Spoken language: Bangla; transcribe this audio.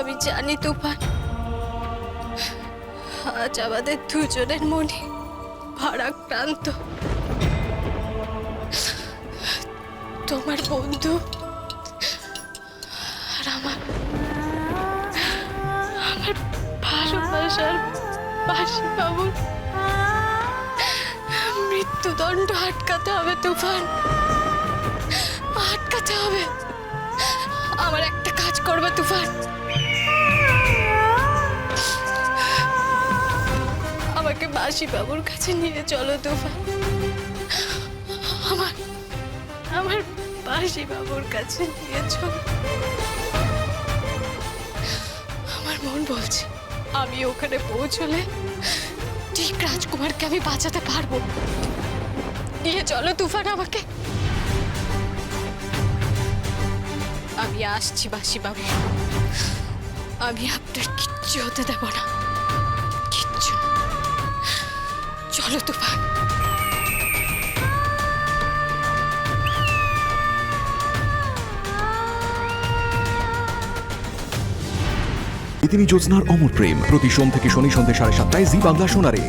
আমি জানি তুফান আজ আমাদের দুজনের মনে ভারাক্রান্ত। তোমার বন্ধু আর আমার আমার ভালোবাসার বাসি বাবুর মৃত্যুদণ্ড আটকাতে হবে তুফান। আটকাতে হবে। আমার একটা কাজ করবে তুফান। বাবুর কাছে নিয়ে চলো তুফান আমার আমার বাবুর কাছে নিয়ে চলো। আমার মন বলছে, আমি ওখানে পৌঁছলে ঠিক রাজকুমারকে আমি বাঁচাতে পারব। নিয়ে চলো তুফান আমাকে। আমি আসছি বাসি বাবু আমি আপনার কিচ্ছু হতে দেব না। চলো তুফান ইতিনি জ্যোৎস্নার অমর প্রেম। প্রতি সোম থেকে শনি সন্ধ্যে সাড়ে সাতটায় জি বাংলা শোনারে